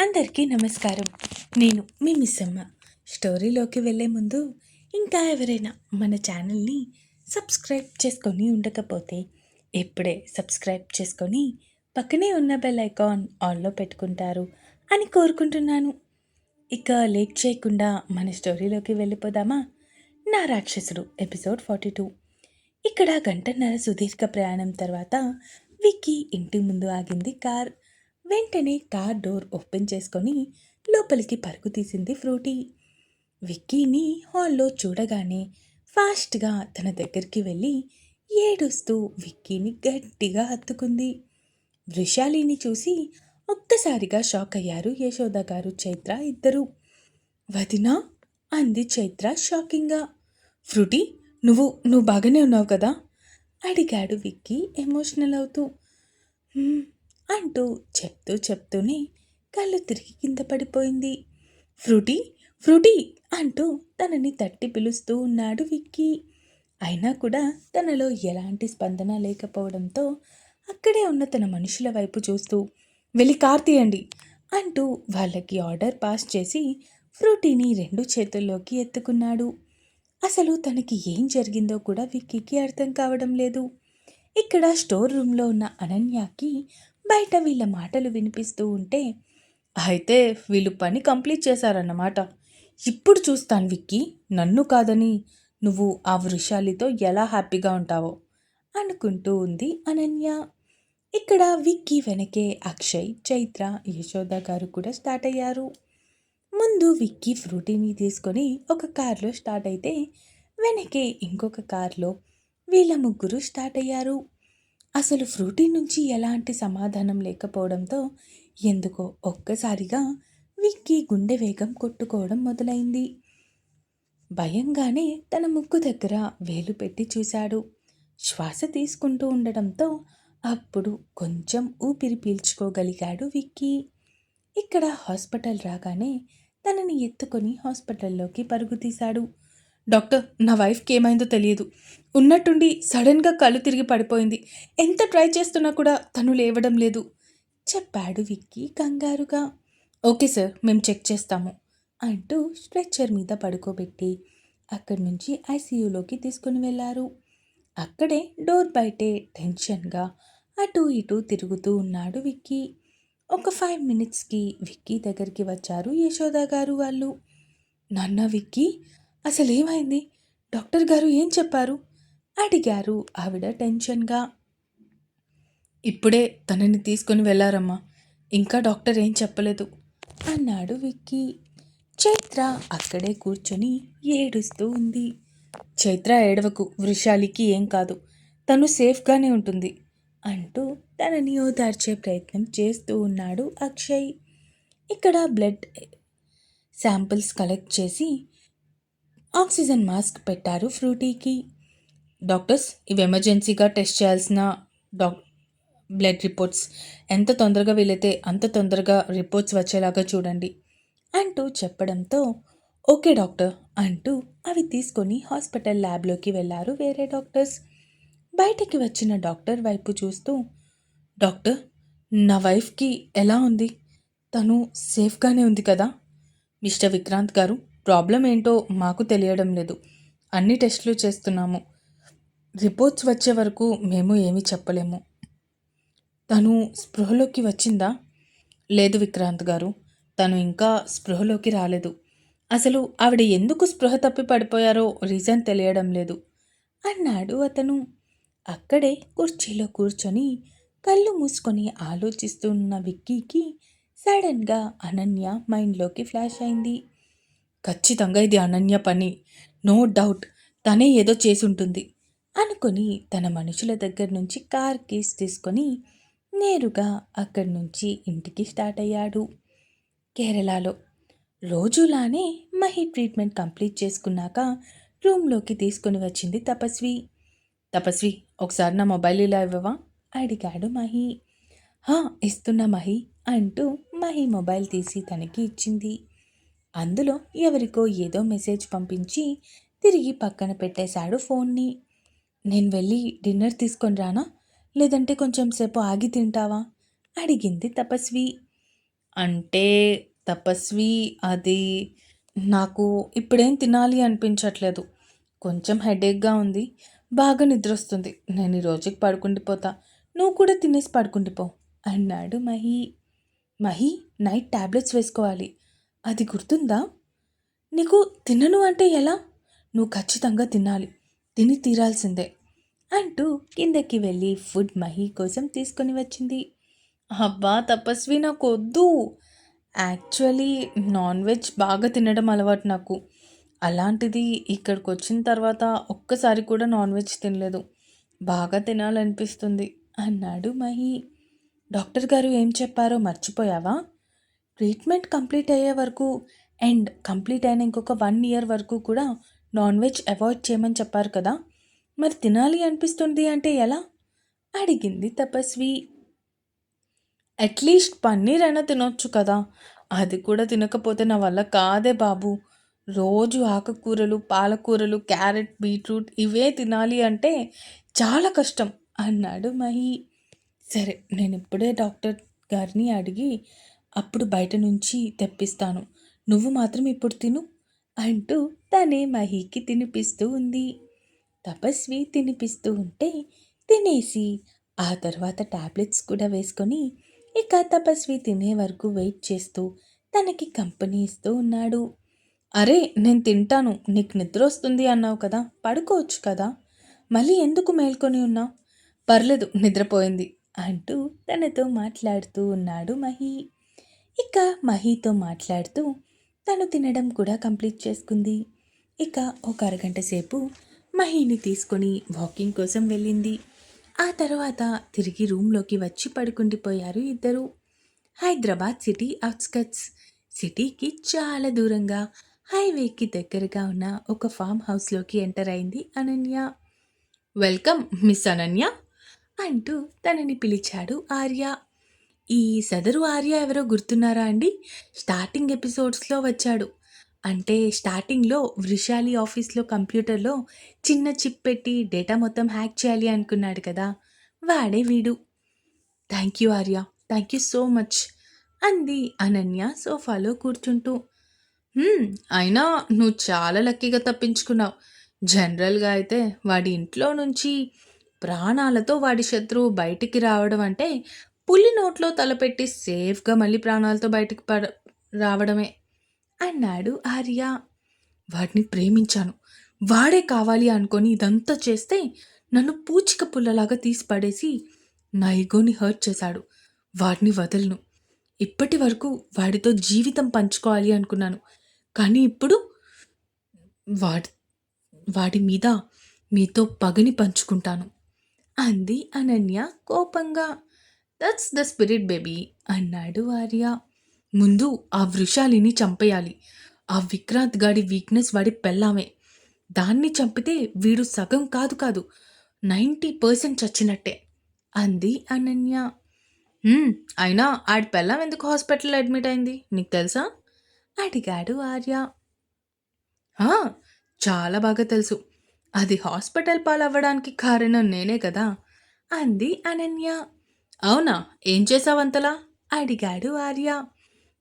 అందరికీ నమస్కారం. నేను మీ మిస్సమ్మ. స్టోరీలోకి వెళ్ళే ముందు ఇంకా ఎవరైనా మన ఛానల్ని సబ్స్క్రైబ్ చేసుకొని ఉండకపోతే ఇప్పుడే సబ్స్క్రైబ్ చేసుకొని పక్కనే ఉన్న బెల్ ఐకాన్ ఆన్లో పెట్టుకుంటారు అని కోరుకుంటున్నాను. ఇక లేట్ చేయకుండా మన స్టోరీలోకి వెళ్ళిపోదామా? నా రాక్షసుడు ఎపిసోడ్ ఫార్టీ టూ. ఇక్కడ గంటన్నర సుదీర్ఘ ప్రయాణం తర్వాత విక్కీ ఇంటి ముందు ఆగింది కార్. వెంటనే కార్ డోర్ ఓపెన్ చేసుకొని లోపలికి పరుగు తీసింది ఫ్రూటీ. విక్కీని హాల్లో చూడగానే ఫాస్ట్గా తన దగ్గరికి వెళ్ళి ఏడుస్తూ విక్కీని గట్టిగా హత్తుకుంది. వృషాలిని చూసి ఒక్కసారిగా షాక్ అయ్యారు యశోద గారు చైత్ర ఇద్దరు. వదినా? అంది చైత్ర షాకింగ్గా. ఫ్రూటీ నువ్వు నువ్వు బాగానే ఉన్నావు కదా? అడిగాడు విక్కీ ఎమోషనల్ అవుతూ. అంటూ చెప్తూ చెప్తూనే కళ్ళు తిరిగి కింద పడిపోయింది. ఫ్రూటీ ఫ్రూటీ అంటూ తనని తట్టి పిలుస్తూ ఉన్నాడు విక్కీ. అయినా కూడా తనలో ఎలాంటి స్పందన లేకపోవడంతో అక్కడే ఉన్న తన మనుషుల వైపు చూస్తూ వెళ్ళి కార్ తీయండి అంటూ వాళ్ళకి ఆర్డర్ పాస్ చేసి ఫ్రూటీని రెండు చేతుల్లోకి ఎత్తుకున్నాడు. అసలు తనకి ఏం జరిగిందో కూడా విక్కీకి అర్థం కావడం లేదు. ఇక్కడ స్టోర్ రూమ్లో ఉన్న అనన్యకి బయట వీళ్ళ మాటలు వినిపిస్తూ ఉంటే అయితే వీళ్ళు పని కంప్లీట్ చేశారన్నమాట. ఇప్పుడు చూస్తాను విక్కీ నన్ను కాదని నువ్వు ఆ వృషాలితో ఎలా హ్యాపీగా ఉంటావో అనుకుంటూ ఉంది అనన్య. ఇక్కడ విక్కీ వెనకే అక్షయ్ చైత్ర యశోద గారు కూడా స్టార్ట్ అయ్యారు. ముందు విక్కీ ఫ్రూటీని తీసుకొని ఒక కార్లో స్టార్ట్ అయితే వెనకే ఇంకొక కారులో వీళ్ళ ముగ్గురు స్టార్ట్ అయ్యారు. అసలు ఫ్రూటీ నుంచి ఎలాంటి సమాధానం లేకపోవడంతో ఎందుకో ఒక్కసారిగా విక్కీ గుండె వేగం కొట్టుకోవడం మొదలైంది. భయంగానే తన ముక్కు దగ్గర వేలు పెట్టి చూశాడు. శ్వాస తీసుకుంటూ ఉండడంతో అప్పుడు కొంచెం ఊపిరి పీల్చుకోగలిగాడు విక్కీ. ఇక్కడ హాస్పిటల్ రాగానే తనని ఎత్తుకొని హాస్పిటల్లోకి పరుగు తీశాడు డాక్టర్ నా వైఫ్కి ఏమైందో తెలియదు. ఉన్నట్టుండి సడన్గా కళ్ళు తిరిగి పడిపోయింది. ఎంత ట్రై చేస్తున్నా కూడా తను లేవడం లేదు. చెప్పాడు విక్కీ కంగారుగా. ఓకే సార్ మేము చెక్ చేస్తాము అంటూ స్ట్రెచ్చర్ మీద పడుకోబెట్టి అక్కడి నుంచి ఐసీయూలోకి తీసుకుని వెళ్ళారు. అక్కడే డోర్ బయటే టెన్షన్గా అటు ఇటు తిరుగుతూ ఉన్నాడు విక్కీ. ఒక ఫైవ్ మినిట్స్కి విక్కీ దగ్గరికి వచ్చారు యశోద గారు వాళ్ళు. నాన్న విక్కీ అసలేమైంది? డాక్టర్ గారు ఏం చెప్పారు? అడిగారు ఆవిడ టెన్షన్గా. ఇప్పుడే తనని తీసుకొని వెళ్ళారమ్మా. ఇంకా డాక్టర్ ఏం చెప్పలేదు. అన్నాడు విక్కీ. చైత్ర అక్కడే కూర్చొని ఏడుస్తూ ఉంది. చైత్ర ఏడవకు వృషాలికి ఏం కాదు. తను సేఫ్గానే ఉంటుంది అంటూ తనని ఓదార్చే ప్రయత్నం చేస్తూ ఉన్నాడు అక్షయ్. ఇక్కడ బ్లడ్ శాంపిల్స్ కలెక్ట్ చేసి ఆక్సిజన్ మాస్క్ పెట్టారు ఫ్రూటీకి. డాక్టర్స్ ఇవి ఎమర్జెన్సీగా టెస్ట్ చేయాల్సిన డాక్ బ్లడ్ రిపోర్ట్స్. ఎంత తొందరగా వీలైతే అంత తొందరగా రిపోర్ట్స్ వచ్చేలాగా చూడండి అంటూ చెప్పడంతో ఓకే డాక్టర్ అంటూ అవి తీసుకొని హాస్పిటల్ ల్యాబ్లోకి వెళ్ళారు వేరే డాక్టర్స్. బయటికి వచ్చిన డాక్టర్ వైపు చూస్తూ డాక్టర్ నా వైఫ్కి ఎలా ఉంది? తను సేఫ్గానే ఉంది కదా? మిస్టర్ విక్రాంత్ గారు ప్రాబ్లం ఏంటో మాకు తెలియడం లేదు. అన్ని టెస్టులు చేస్తున్నాము. రిపోర్ట్స్ వచ్చే వరకు మేము ఏమీ చెప్పలేము. తను స్పృహలోకి వచ్చిందా? లేదు విక్రాంత్ గారు. తను ఇంకా స్పృహలోకి రాలేదు. అసలు ఆవిడ ఎందుకు స్పృహ తప్పి పడిపోయారో రీజన్ తెలియడం లేదు. అన్నాడు అతను. అక్కడే కుర్చీలో కూర్చొని కళ్ళు మూసుకొని ఆలోచిస్తున్న విక్కీకి సడన్గా అనన్య మైండ్లోకి ఫ్లాష్ అయింది. ఖచ్చితంగా ఇది అనన్య పని. నో డౌట్ తనే ఏదో చేసి ఉంటుంది అనుకొని తన మనుషుల దగ్గర నుంచి కార్ కీస్ తీసుకొని నేరుగా అక్కడి నుంచి ఇంటికి స్టార్ట్ అయ్యాడు. కేరళలో. రోజులానే మహి ట్రీట్మెంట్ కంప్లీట్ చేసుకున్నాక రూమ్లోకి తీసుకుని వచ్చింది తపస్వి. తపస్వి ఒకసారి నా మొబైల్ ఇలా ఇవ్వవా? అడిగాడు మహి. హా ఇస్తున్నా మహి అంటూ మహి మొబైల్ తీసి తనకి ఇచ్చింది. అందులో ఎవరికో ఏదో మెసేజ్ పంపించి తిరిగి పక్కన పెట్టేశాడు ఫోన్ని. నేను వెళ్ళి డిన్నర్ తీసుకొని రానా? లేదంటే కొంచెం సేపు ఆగి తింటావా? అడిగింది తపస్వి. అంటే తపస్వి అది నాకు ఇప్పుడేం తినాలి అనిపించట్లేదు. కొంచెం హెడేక్గా ఉంది. బాగా నిద్రొస్తుంది. నేను ఈ రోజుకి పడుకుండిపోతా నువ్వు కూడా తినేసి పడుకుండిపో అన్నాడు మహి. మహి నైట్ ట్యాబ్లెట్స్ వేసుకోవాలి. అది గుర్తుందా? నీకు తినను అంటే ఎలా? నువ్వు ఖచ్చితంగా తినాలి. తిని తీరాల్సిందే. అంటూ కిందకి వెళ్ళి ఫుడ్ మహి కోసం తీసుకొని వచ్చింది. అబ్బా తపస్వి నాకు వద్దు యాక్చువల్లీ నాన్ వెజ్ బాగా తినడం అలవాటు నాకు. అలాంటిది ఇక్కడికి వచ్చిన తర్వాత ఒక్కసారి కూడా నాన్ వెజ్ తినలేదు. బాగా తినాలనిపిస్తుంది అన్నాడు మహి. డాక్టర్ గారు ఏం చెప్పారో మర్చిపోయావా? ట్రీట్మెంట్ కంప్లీట్ అయ్యే వరకు అండ్ కంప్లీట్ అయిన ఇంకొక వన్ ఇయర్ వరకు కూడా నాన్ వెజ్ అవాయిడ్ చేయమని చెప్పారు కదా. మరి తినాలి అనిపిస్తుంది అంటే ఎలా? అడిగింది తపస్వి. అట్లీస్ట్ పన్నీర్ అయినా తినొచ్చు కదా. అది కూడా తినకపోతే నా వల్ల కాదే బాబు. రోజు ఆకుకూరలు పాలకూరలు క్యారెట్ బీట్రూట్ ఇవే తినాలి అంటే చాలా కష్టం అన్నాడు మహి. సరే నేను ఇప్పుడే డాక్టర్ గారిని అడిగి అప్పుడు బయట నుంచి తెప్పిస్తాను. నువ్వు మాత్రం ఇప్పుడు తిను అంటూ తనే మహికి తినిపిస్తూ ఉంది. తపస్వి తినిపిస్తూ ఉంటే తినేసి ఆ తర్వాత టాబ్లెట్స్ కూడా వేసుకొని ఇక తపస్వి తినే వరకు వెయిట్ చేస్తూ తనకి కంపెనీ ఇస్తూ ఉన్నాడు. అరే నేను తింటాను. నీకు నిద్ర వస్తుంది అన్నావు కదా. పడుకోవచ్చు కదా. మళ్ళీ ఎందుకు మేల్కొని ఉన్నావు పర్లేదు నిద్రపోయింది అంటూ తనతో మాట్లాడుతూ ఉన్నాడు మహి. ఇక మహితో మాట్లాడుతూ తను తినడం కూడా కంప్లీట్ చేసుకుంది. ఇక ఒక అరగంట సేపు మహిని తీసుకొని వాకింగ్ కోసం వెళ్ళింది. ఆ తర్వాత తిరిగి రూమ్లోకి వచ్చి పడుకుండిపోయారు ఇద్దరు. Hyderabad city outskirts. సిటీకి చాలా దూరంగా హైవేకి దగ్గరగా ఉన్న ఒక ఫామ్ హౌస్లోకి ఎంటర్ అయింది అనన్య. వెల్కమ్ మిస్ అనన్య అంటూ తనని పిలిచాడు ఆర్య. ఈ సదరు ఆర్య ఎవరో గుర్తున్నారా అండి? స్టార్టింగ్ ఎపిసోడ్స్లో వచ్చాడు. అంటే స్టార్టింగ్లో వృషాలి ఆఫీస్లో కంప్యూటర్లో చిన్న చిప్ పెట్టి డేటా మొత్తం హ్యాక్ చేయాలి అనుకున్నాడు కదా. వాడే వీడు. Thank you Arya. Thank you so much అంది అనన్య సోఫాలో కూర్చుంటూ. అయినా నువ్వు చాలా లక్కీగా తప్పించుకున్నావు. జనరల్గా అయితే వాడి ఇంట్లో నుంచి ప్రాణాలతో వాడి శత్రువు బయటికి రావడం అంటే పులి నోట్లో తలపెట్టి సేఫ్గా మళ్ళీ ప్రాణాలతో బయటకు పడ రావడమే అన్నాడు ఆర్య. వాడిని ప్రేమించాను. వాడే కావాలి అనుకొని ఇదంతా చేస్తే నన్ను పూచిక పుల్లలాగా తీసి పడేసి నా ఈగోని హర్ట్ చేశాడు. వాడిని వదలను. ఇప్పటి వరకు వాడితో జీవితం పంచుకోవాలి అనుకున్నాను. కానీ ఇప్పుడు వాడి వాడి మీద మీతో పగని పంచుకుంటాను అంది అనన్య కోపంగా. దట్స్ ద స్పిరిట్ బేబీ అన్నాడు ఆర్య. ముందు ఆ వృషాలిని చంపేయాలి. ఆ విక్రాంత్ గాడి వీక్నెస్ వాడి పెళ్ళామే. దాన్ని చంపితే వీడు సగం కాదు కాదు నైంటీ పర్సెంట్ చచ్చినట్టే అంది అనన్య. అయినా ఆడి పెళ్ళం ఎందుకు హాస్పిటల్లో అడ్మిట్ అయింది? నీకు తెలుసా? అడిగాడు ఆర్య. చాలా బాగా తెలుసు. అది హాస్పిటల్ పాలవ్వడానికి కారణం నేనే కదా అంది అనన్య. అవునా? ఏం చేసావంతలా అడిగాడు ఆర్య.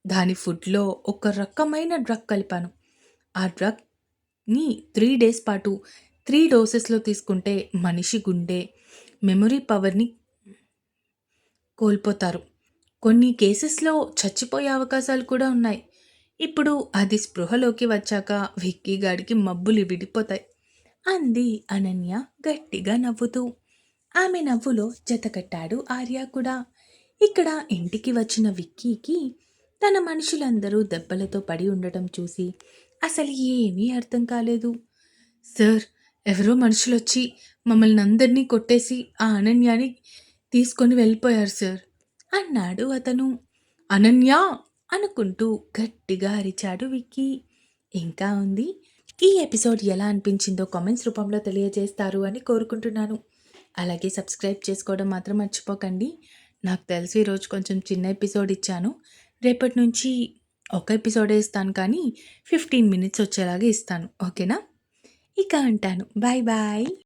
దాని ఫుడ్లో ఒక రకమైన డ్రగ్ కలిపాను. ఆ డ్రగ్ని త్రీ డేస్ పాటు త్రీ డోసెస్లో తీసుకుంటే మనిషి గుండె మెమొరీ పవర్ని కోల్పోతారు. కొన్ని కేసెస్లో చచ్చిపోయే అవకాశాలు కూడా ఉన్నాయి. ఇప్పుడు అది స్పృహలోకి వచ్చాక విక్కీ గాడికి మబ్బులు విడిపోతాయి. అంది అనన్య గట్టిగా నవ్వుతూ. ఆమె నవ్వులో జతకట్టాడు ఆర్య కూడా. ఇక్కడ ఇంటికి వచ్చిన విక్కీకి తన మనుషులందరూ దెబ్బలతో పడి ఉండటం చూసి అసలు ఏమీ అర్థం కాలేదు. సార్ ఎవరో మనుషులు వచ్చి మమ్మల్ని అందరినీ కొట్టేసి ఆ అనన్యాని తీసుకొని వెళ్ళిపోయారు సార్ అన్నాడు అతను. అనన్య! అనుకుంటూ గట్టిగా అరిచాడు విక్కీ. ఇంకా ఉంది. ఈ ఎపిసోడ్ ఎలా అనిపించిందో కామెంట్స్ రూపంలో తెలియజేస్తారు అని కోరుకుంటున్నాను. అలాగే సబ్స్క్రైబ్ చేసుకోవడం మాత్రం మర్చిపోకండి. నాకు తెలిసి ఈరోజు కొంచెం చిన్న ఎపిసోడ్ ఇచ్చాను. రేపటి నుంచి ఒక ఎపిసోడే ఇస్తాను కానీ ఫిఫ్టీన్ మినిట్స్ వచ్చేలాగా ఇస్తాను. ఓకేనా? ఇక అంటాను. Bye bye.